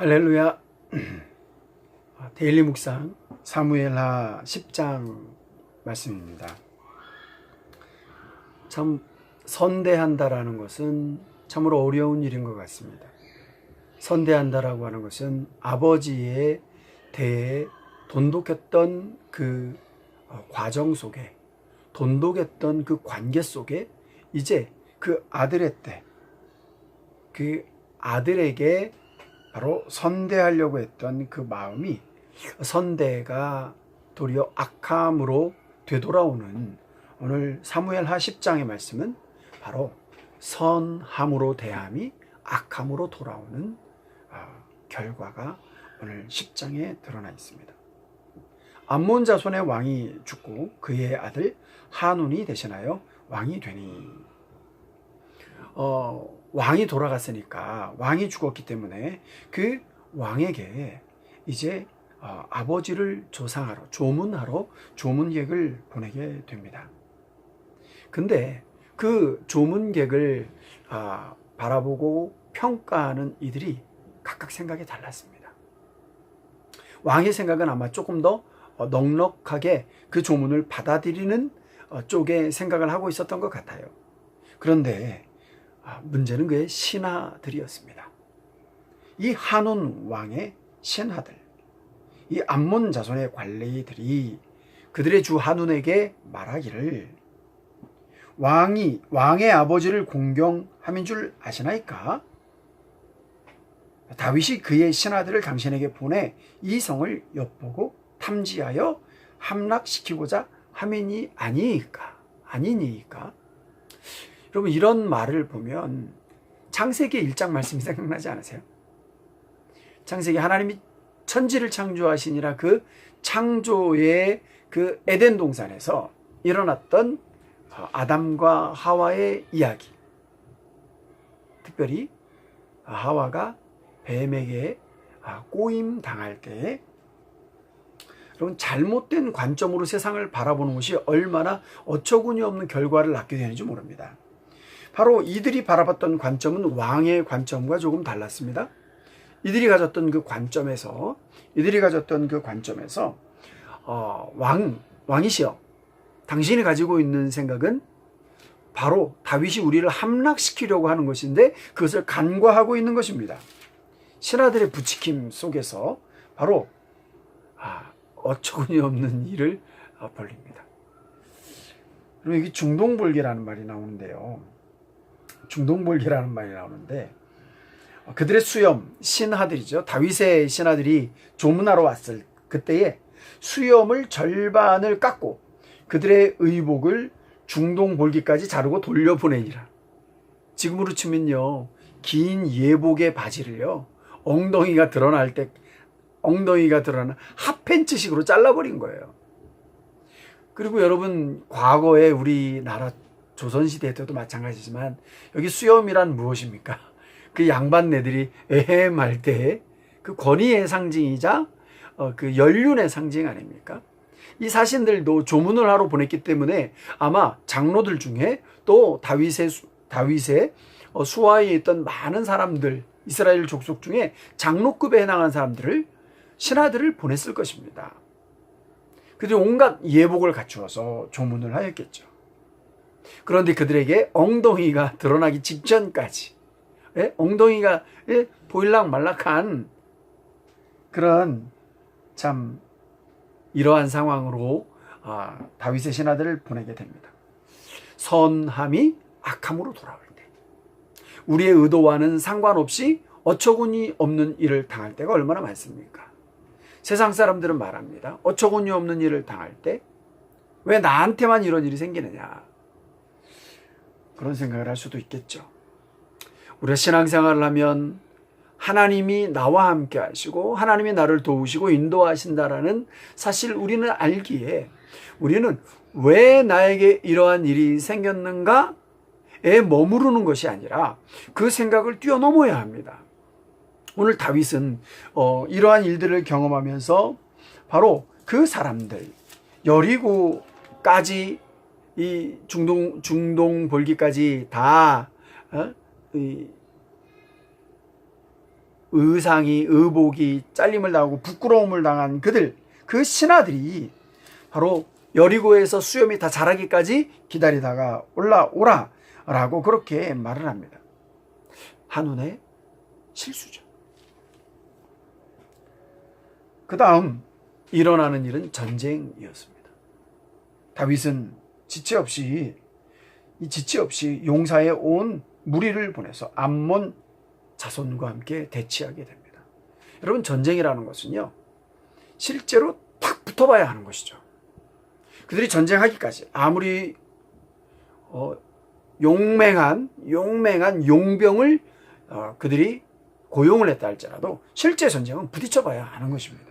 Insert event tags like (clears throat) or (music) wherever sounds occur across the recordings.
할렐루야. (clears throat) 데일리 묵상 사무엘하 10장 말씀입니다. 참 선대한다라는 것은 참으로 어려운 일인 것 같습니다. 선대한다라고 하는 것은 아버지의 대에 돈독했던 그 어, 과정 속에 돈독했던 그 관계 속에 이제 그 아들의 때, 그 아들에게 바로 선대하려고 했던 그 마음이 선대가 도리어 악함으로 되돌아오는 오늘 사무엘 하 10장의 말씀은 바로 선함으로 대함이 악함으로 돌아오는 아, 결과가 오늘 10장에 드러나 있습니다. 암몬 자손의 왕이 죽고 그의 아들 한운이 대신하여 왕이 되니 어, 왕이 돌아갔으니까 왕이 죽었기 때문에 그 왕에게 이제 어, 아버지를 조상하러 조문하러 조문객을 보내게 됩니다. 근데 그 조문객을 아, 바라보고 평가하는 이들이 각각 생각이 달랐습니다. 왕의 생각은 아마 조금 더 어, 넉넉하게 그 조문을 받아들이는 어, 쪽에 생각을 하고 있었던 것 같아요. 그런데 아, 문제는 그의 신하들이었습니다. 이 한온 왕의 신하들, 이 암몬 자손의 관리들이 그들의 주 한운에게 말하기를 왕이 왕의 아버지를 공경함인 줄 아시나이까? 다윗이 그의 신하들을 당신에게 보내 이 성을 엿보고 탐지하여 함락시키고자 함이니 아니이까 아니니이까 여러분 이런 말을 보면 창세기 1장 말씀이 생각나지 않으세요? 창세기 하나님이 천지를 창조하시니라 그 창조의 그 에덴 동산에서 일어났던 아담과 하와의 이야기. 특별히 하와가 뱀에게 꼬임 당할 때에 여러분 잘못된 관점으로 세상을 바라보는 것이 얼마나 어처구니 없는 결과를 낳게 되는지 모릅니다. 바로 이들이 바라봤던 관점은 왕의 관점과 조금 달랐습니다. 이들이 가졌던 그 관점에서 이들이 가졌던 그 관점에서 어, 왕 왕이시여 당신이 가지고 있는 생각은 바로 다윗이 우리를 함락시키려고 하는 것인데 그것을 간과하고 있는 것입니다. 신하들의 부치킴 속에서 바로 아, 어처구니 없는 일을 어, 벌립니다. 그리고 여기 중동볼기라는 말이 나오는데요. 중동볼기라는 말이 나오는데 어, 그들의 수염 신하들이죠. 다윗의 신하들이 조문하러 왔을 그때에 수염을 절반을 깎고 그들의 의복을 중동볼기까지 자르고 돌려보내니라. 지금으로 치면요. 긴 예복의 바지를요. 엉덩이가 드러날 때 엉덩이가 드러나는 핫팬츠식으로 잘라버린 거예요. 그리고 여러분 과거에 우리나라 조선시대 때도 마찬가지지만 여기 수염이란 무엇입니까? (laughs) 그 양반네들이 에헴할 때 그 권위의 상징이자 어, 그 연륜의 상징 아닙니까? 이 사신들도 조문을 하러 보냈기 때문에 아마 장로들 중에 또 다윗의 다윗의 어, 수하에 있던 많은 사람들 이스라엘 족속 중에 장로급에 해당한 사람들을 신하들을 보냈을 것입니다. 그들이 온갖 예복을 갖추어서 조문을 하였겠죠. 그런데 그들에게 엉덩이가 드러나기 직전까지 예? 엉덩이가 예? 보일락 말락한 그런 참 이러한 상황으로 아, 다윗의 신하들을 보내게 됩니다. 선함이 악함으로 돌아올 때 우리의 의도와는 상관없이 어처구니 없는 일을 당할 때가 얼마나 많습니까? 세상 사람들은 말합니다. 어처구니 없는 일을 당할 때 왜 나한테만 이런 일이 생기느냐? 그런 생각을 할 수도 있겠죠. 우리가 신앙생활을 하면 하나님이 나와 함께 하시고 하나님이 나를 도우시고 인도하신다라는 사실 우리는 알기에 우리는 왜 나에게 이러한 일이 생겼는가에 머무르는 것이 아니라 그 생각을 뛰어넘어야 합니다. 오늘 다윗은 어, 이러한 일들을 경험하면서 바로 그 사람들 여리고까지 이 중동 중동 볼기까지 다 이, 의상이 의복이 잘림을 당하고 부끄러움을 당한 그들 그 신하들이 바로 여리고에서 수염이 다 자라기까지 기다리다가 올라오라 라고 그렇게 말을 합니다. 한눈의 실수죠. 그 다음 일어나는 일은 전쟁이었습니다. 다윗은 지체 없이 이 지체 없이 용사에 온 무리를 보내서 암몬 자손과 함께 대치하게 됩니다. 여러분 전쟁이라는 것은요 실제로 탁 붙어봐야 하는 것이죠. 그들이 전쟁하기까지 아무리 어, 용맹한 용맹한 용병을 어, 그들이 고용을 했다 할지라도 실제 전쟁은 부딪혀봐야 하는 것입니다.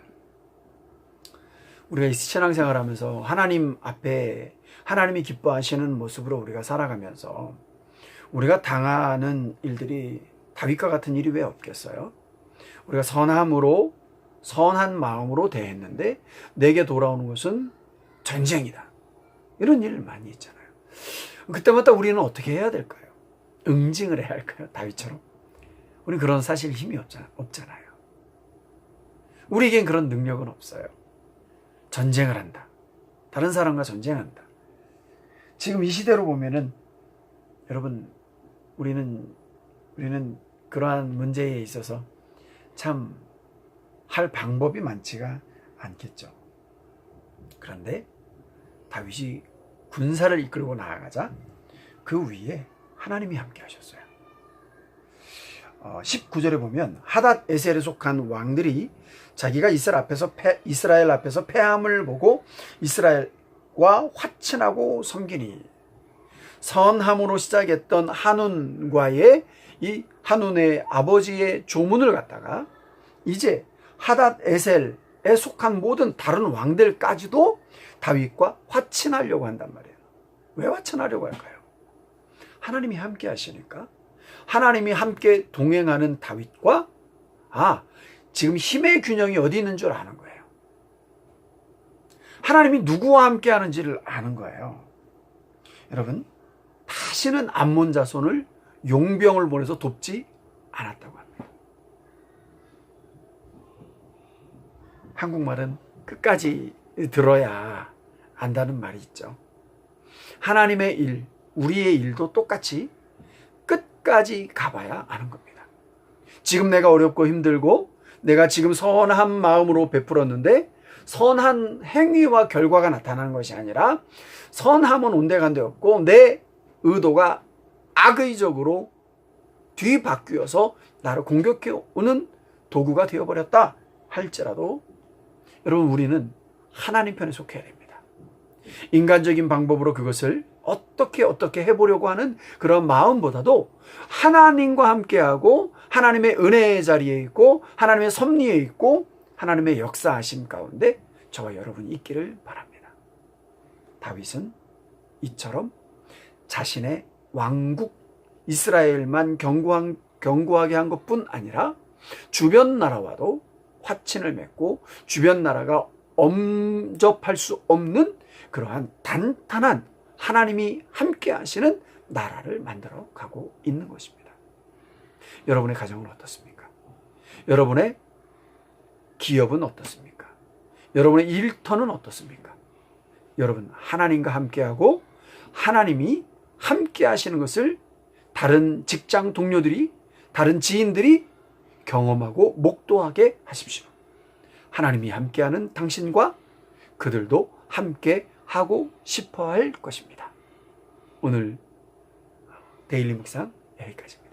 우리가 이 신앙생활 하면서 하나님 앞에 하나님이 기뻐하시는 모습으로 우리가 살아가면서 우리가 당하는 일들이 다윗과 같은 일이 왜 없겠어요? 우리가 선함으로 선한 마음으로 대했는데 내게 돌아오는 것은 전쟁이다. 이런 일 많이 있잖아요. 그때마다 우리는 어떻게 해야 될까요? 응징을 해야 할까요? 다윗처럼. 우리 그런 사실 힘이 없잖아요. 우리에겐 그런 능력은 없어요. 전쟁을 한다. 다른 사람과 전쟁한다. 지금 이 시대로 보면은 여러분 우리는 우리는 그러한 문제에 있어서 참 할 방법이 많지가 않겠죠. 그런데 다윗이 군사를 이끌고 나아가자 그 위에 하나님이 함께 하셨어요. 어, 19절에 보면 하닷 에셀에 속한 왕들이 자기가 이스라엘 앞에서 패, 이스라엘 앞에서 패함을 보고 이스라엘과 화친하고 섬기니 선함으로 시작했던 한운과의 이 한운의 아버지의 조문을 갖다가 이제 하닷 에셀에 속한 모든 다른 왕들까지도 다윗과 화친하려고 한단 말이에요. 왜 화친하려고 할까요? 하나님이 함께 하시니까 하나님이 함께 동행하는 다윗과 아 지금 힘의 균형이 어디 있는 줄 아는 거예요. 하나님이 누구와 함께 하는지를 아는 거예요. 여러분 다시는 암몬 자손을 용병을 보내서 돕지 않았다고 합니다. 한국말은 끝까지 들어야 안다는 말이 있죠. 하나님의 일, 우리의 일도 똑같이 끝까지 가봐야 아는 겁니다. 지금 내가 어렵고 힘들고 내가 지금 선한 마음으로 베풀었는데 선한 행위와 결과가 나타나는 것이 아니라 선함은 온데간데 없고 내 의도가 악의적으로 뒤바뀌어서 나를 공격해 오는 도구가 되어버렸다 할지라도 여러분 우리는 하나님 편에 속해야 됩니다. 인간적인 방법으로 그것을 어떻게 어떻게 해보려고 하는 그런 마음보다도 하나님과 함께하고 하나님의 은혜의 자리에 있고 하나님의 섭리에 있고 하나님의 역사하심 가운데 저와 여러분이 있기를 바랍니다. 다윗은 이처럼 자신의 왕국 이스라엘만 경고한, 경고하게 한 것뿐 아니라 주변 나라와도 화친을 맺고 주변 나라가 엄접할 수 없는 그러한 단단한 하나님이 함께 하시는 나라를 만들어 가고 있는 것입니다. 여러분의 가정은 어떻습니까? 여러분의 기업은 어떻습니까? 여러분의 일터는 어떻습니까? 여러분 하나님과 함께하고 하나님이 함께 하시는 것을 다른 직장 동료들이 다른 지인들이 경험하고 목도하게 하십시오. 하나님이 함께하는 당신과 그들도 함께 하고 싶어 할 것입니다. 오늘 데일리 묵상 여기까지입니다.